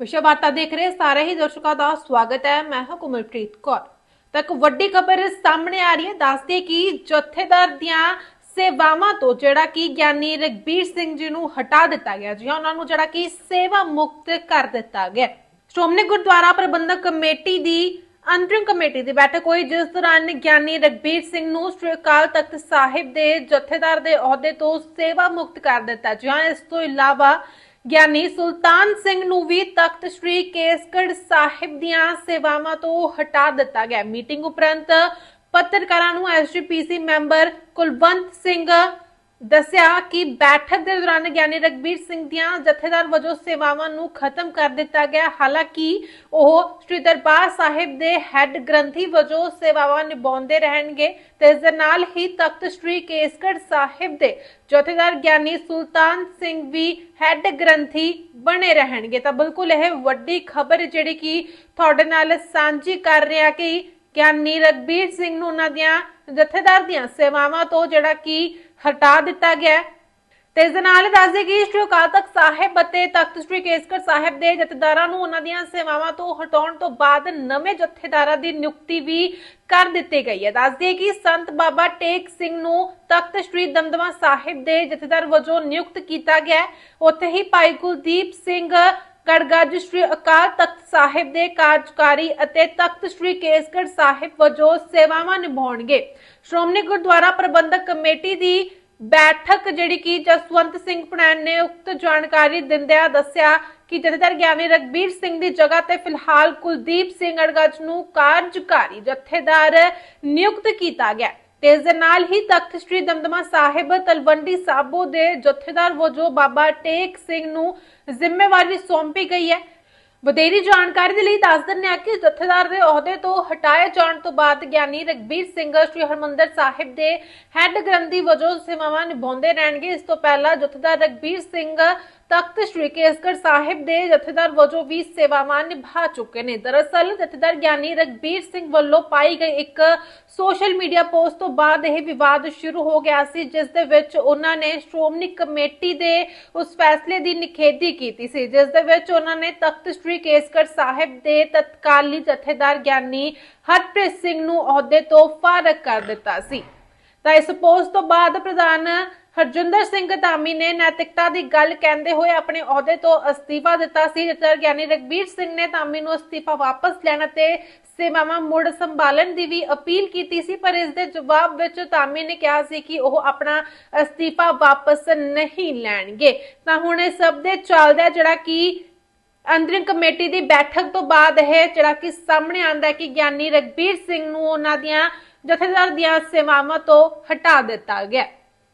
ਵਿਸ਼ਵ ਵਾਰਤਾ ਦੇਖ ਰਹੇ ਸਾਰੇ ਹੀ ਦਰਸ਼ਕਾਂ ਦਾ ਸਵਾਗਤ ਹੈ। ਮੈਂ ਹਾਂ ਕੁਮਲਪ੍ਰੀਤ ਕੌਰ। ਤਾਂ ਵੱਡੀ ਖਬਰ ਸਾਹਮਣੇ ਆ ਰਹੀ ਹੈ। ਦੱਸਦੇ ਕਿ ਜਥੇਦਾਰ ਦੀਆਂ ਸੇਵਾਵਾਂ ਤੋਂ ਜਿਹੜਾ ਕਿ ਗਿਆਨੀ ਰਗਬੀਰ ਸਿੰਘ ਜੀ ਨੂੰ ਹਟਾ ਦਿੱਤਾ ਗਿਆ ਜੀ। ਉਹਨਾਂ ਨੂੰ ਜਿਹੜਾ ਕਿ ਸੇਵਾ ਮੁਕਤ ਕਰ ਦਿੱਤਾ ਗਿਆ। ਸ਼੍ਰੋਮਣੀ ਗੁਰਦੁਆਰਾ ਪ੍ਰਬੰਧਕ ਕਮੇਟੀ ਦੀ ਅੰਤਰਿਮ ਕਮੇਟੀ ਦੀ ਬੈਠਕ ਹੋਈ, ਜਿਸ ਦੌਰਾਨ ਗਿਆਨੀ ਰਗਬੀਰ ਸਿੰਘ ਨੂੰ ਸ੍ਰੀ ਅਕਾਲ ਤਖਤ ਸਾਹਿਬ ਦੇ ਜਥੇਦਾਰ ਦੇ ਅਹੁਦੇ ਤੋਂ ਸੇਵਾ ਮੁਕਤ ਕਰ ਦਿੱਤਾ ਜੀ ਹਾਂ ਇਸ ਤੋਂ ਇਲਾਵਾ ਗਿਆਨੀ ਸੁਲਤਾਨ ਸਿੰਘ ਨੂੰ ਵੀ ਤਖਤ ਸ੍ਰੀ ਕੇਸਗੜ ਸਾਹਿਬ ਦੀਆਂ ਸੇਵਾਵਾਂ ਤੋਂ ਹਟਾ ਦਿੱਤਾ ਗਿਆ। ਮੀਟਿੰਗ ਉਪਰੰਤ ਪੱਤਰਕਾਰਾਂ ਨੂੰ ਐਸਜੀਪੀਸੀ ਮੈਂਬਰ ਕੁਲਵੰਤ ਸਿੰਘ ਦੱਸਿਆ ਕਿ ਬੈਠਕ ਦੇ ਦੌਰਾਨ ਗਿਆਨੀ ਰਗਬੀਰ ਸਿੰਘ ਦੀਆਂ ਜਥੇਦਾਰ ਵਜੋਂ ਸੇਵਾਵਾਂ ਨੂੰ ਖਤਮ ਕਰ ਦਿੱਤਾ ਗਿਆ। ਹਾਲਾਂਕਿ ਉਹ ਸ੍ਰੀ ਦਰਬਾਰ ਸਾਹਿਬ ਦੇ ਹੈੱਡ ਗ੍ਰੰਥੀ ਵਜੋਂ ਸੇਵਾਵਾਂ ਨਿਭਾਉਂਦੇ ਰਹਿਣਗੇ ਤੇ ਇਸ ਦੇ ਨਾਲ ਹੀ ਤਖਤ ਸ੍ਰੀ ਕੇਸਗੜ੍ਹ ਸਾਹਿਬ ਦੇ ਜਥੇਦਾਰ ਗਿਆਨੀ ਸੁਲਤਾਨ ਸਿੰਘ ਵੀ ਹੈੱਡ ਗ੍ਰੰਥੀ ਬਣੇ ਰਹਿਣਗੇ। ਤਾਂ ਬਿਲਕੁਲ ਇਹ ਵੱਡੀ ਖਬਰ ਜਿਹੜੀ ਕਿ ਤੁਹਾਡੇ ਨਾਲ ਸਾਂਝੀ ਕਰ ਰਿਹਾ ਕਿ ਗਿਆਨੀ ਰਗਬੀਰ ਸਿੰਘ ਨੂੰ ਉਹਨਾਂ ਦੀਆਂ ਜਥੇਦਾਰ ਦੀਆਂ ਸੇਵਾਵਾਂ ਤੋਂ ਜਿਹੜਾ ਕਿ ਹਟਾ ਦਿੱਤਾ ਗਿਆ ਹੈ। ਤੇ ਇਸ ਦੇ ਨਾਲ ਹੀ ਕਿ ਸ਼੍ਰੀ ਅਕਾਲ ਤਖਤ ਸਾਹਿਬ ਅਤੇ ਤਖਤ ਸ੍ਰੀ ਕੇਸਗੜ੍ਹ ਸਾਹਿਬ ਦੇ ਜਥੇਦਾਰਾਂ ਨੂੰ ਉਹਨਾਂ ਦੀਆਂ ਸੇਵਾਵਾਂ ਤੋਂ ਹਟਾਉਣ ਤੋਂ ਬਾਅਦ ਨਵੇਂ ਜਥੇਦਾਰਾਂ ਦੀ ਨਿਯੁਕਤੀ ਵੀ ਕਰ ਦਿੱਤੀ ਗਈ ਹੈ ਦੱਸ ਕਿ ਸੰਤ ਬਾਬਾ ਟੇਕ ਸਿੰਘ ਨੂੰ ਤਖਤ ਸ੍ਰੀ ਦਮਦਮਾ ਸਾਹਿਬ ਦੇ ਜਥੇਦਾਰ ਵਜੋਂ ਨਿਯੁਕਤ ਕੀਤਾ ਗਿਆ ਹੈ। ਉੱਥੇ ਹੀ ਭਾਈ ਕੁਲਦੀਪ ਸਿੰਘ ਗੜਗੱਜ ਸ੍ਰੀ ਅਕਾਲ ਤਖਤ ਸਾਹਿਬ ਦੇ ਕਾਰਜਕਾਰੀ ਅਤੇ ਤਖਤ ਸ੍ਰੀ ਕੇਸਗੜ੍ਹ ਸਾਹਿਬ ਵਜੋਂ ਸੇਵਾਵਾਂ ਨਿਭਾਉਣਗੇ। ਸ਼੍ਰੋਮਣੀ ਗੁਰਦੁਆਰਾ ਪ੍ਰਬੰਧਕ ਕਮੇਟੀ ਦੀ ਬੈਠਕ ਜਿਹੜੀ ਕਿ ਜਸਵੰਤ ਸਿੰਘ ਪੜੈਣ ਨੇ ਉਕਤ ਜਾਣਕਾਰੀ ਦਿੰਦਿਆਂ ਦੱਸਿਆ ਕਿ ਜਥੇਦਾਰ ਗਿਆਨੀ ਰਗਬੀਰ ਸਿੰਘ ਦੀ ਜਗ੍ਹਾ ਤੇ ਫਿਲਹਾਲ ਕੁਲਦੀਪ ਸਿੰਘ ਅੜਗਜ ਨੂੰ ਕਾਰਜਕਾਰੀ ਜਥੇਦਾਰ ਨਿਯੁਕਤ ਕੀਤਾ ਗਿਆ। ਤੇ ਇਸ ਦੇ ਨਾਲ ਹੀ ਤਖਤ ਸ੍ਰੀ ਦਮਦਮਾ ਸਾਹਿਬ, ਤਲਵੰਡੀ ਸਾਬੋ ਦੇ ਜਥੇਦਾਰ ਵਜੋਂ ਬਾਬਾ ਟੇਕ ਸਿੰਘ ਨੂੰ ਜ਼ਿੰਮੇਵਾਰੀ ਸੌਂਪੀ ਗਈ ਹੈ। ਵਧੇਰੀ ਜਾਣਕਾਰੀ ਦੇ ਲਈ ਦੱਸ ਦਿੰਦੇ ਆ ਕਿ ਜਥੇਦਾਰ ਦੇ ਅਹੁਦੇ ਤੋਂ ਹਟਾਏ ਜਾਣ ਤੋਂ ਬਾਅਦ ਗਿਆਨੀ ਰਗਬੀਰ ਸਿੰਘ, ਸ੍ਰੀ ਹਰਮੰਦਰ ਸਾਹਿਬ ਦੇ ਹੈੱਡ ਗ੍ਰੰਥੀ ਵਜੋਂ ਸੇਵਾਵਾਂ ਨਿਭਾਉਂਦੇ ਰਹਿਣਗੇ। ਇਸ ਤੋਂ ਪਹਿਲਾਂ ਜਥੇਦਾਰ ਰਗਬੀਰ ਸਿੰਘ ਤਖਤ ਸ੍ਰੀ ਕੇਸਗੜ੍ਹ ਸਾਹਿਬ ਦੇ ਜਥੇਦਾਰ ਵਜੋਂ ਵੀ ਸੇਵਾਵਾਂ ਨਿਭਾ ਚੁੱਕੇ ਨੇ। ਦਰਅਸਲ ਜਥੇਦਾਰ ਗਿਆਨੀ ਰਗਬੀਰ ਸਿੰਘ ਵੱਲੋਂ ਪਾਈ ਗਈ ਇੱਕ ਸੋਸ਼ਲ ਮੀਡੀਆ ਪੋਸਟ ਤੋਂ ਬਾਅਦ ਇਹ ਵਿਵਾਦ ਸ਼ੁਰੂ ਹੋ ਗਿਆ ਸੀ, ਜਿਸ ਦੇ ਵਿੱਚ ਉਹਨਾਂ ਨੇ ਸ਼੍ਰੋਮਣੀ ਕਮੇਟੀ ਦੇ ਉਸ ਫੈਸਲੇ ਦੀ ਨਿਖੇਧੀ ਕੀਤੀ ਸੀ, ਜਿਸ ਦੇ ਵਿੱਚ ਉਹਨਾਂ ਨੇ ਤਖਤ ਸ੍ਰੀ ਕੇਸਗੜ੍ਹ ਸਾਹਿਬ ਦੇ ਤਤਕਾਲੀ ਜਥੇਦਾਰ ਗਿਆਨੀ ਹਰਪ੍ਰੀਤ ਸਿੰਘ ਨੂੰ ਅਹੁਦੇ ਤੋਂ ਫਾਰਗ ਕਰ ਦਿੱਤਾ ਸੀ। ਤਾਂ ਇਸ ਪੋਸਟ ਤੋਂ ਬਾਅਦ ਪ੍ਰਧਾਨ ਹਰਜਿੰਦਰ ਸਿੰਘ ਧਾਮੀ ਨੇ ਨੈਤਿਕਤਾ ਦੀ ਗੱਲ ਕਹਿੰਦੇ ਹੋਏ ਆਪਣੇ ਅਹੁਦੇ ਤੋਂ ਅਸਤੀਫਾ ਦਿੱਤਾ ਸੀ। ਜਥੇਦਾਰ ਗਿਆਨੀ ਰਗਬੀਰ ਸਿੰਘ ਨੇ ਧਾਮੀ ਨੂੰ ਅਸਤੀਫਾ ਵਾਪਸ ਲੈਣ ਅਤੇ ਸੇਵਾਵਾਂ ਮੁੜ ਸੰਭਾਲਣ ਦੀ ਵੀ ਅਪੀਲ ਕੀਤੀ ਸੀ, ਪਰ ਇਸ ਦੇ ਜਵਾਬ ਵਿੱਚ ਧਾਮੀ ਨੇ ਕਿਹਾ ਸੀ ਕਿ ਉਹ ਆਪਣਾ ਅਸਤੀਫਾ ਵਾਪਸ ਨਹੀਂ ਲੈਣਗੇ। ਤਾਂ ਹੁਣ ਇਹ ਸਭ ਦੇ ਚੱਲਦਾ ਜਿਹੜਾ ਕਿ ਅੰਤਰਿਮ ਕਮੇਟੀ ਦੀ ਬੈਠਕ ਤੋਂ ਬਾਅਦ ਇਹ ਜਿਹੜਾ ਕਿ ਸਾਹਮਣੇ ਆਂਦਾ ਹੈ ਕਿ ਗਿਆਨੀ ਰਗਬੀਰ ਸਿੰਘ ਨੂੰ ਉਹਨਾਂ ਦੀਆਂ ਜਥੇਦਾਰ ਦੀਆਂ ਸੇਵਾਵਾਂ ਤੋਂ ਹਟਾ ਦਿੱਤਾ ਗਿਆ।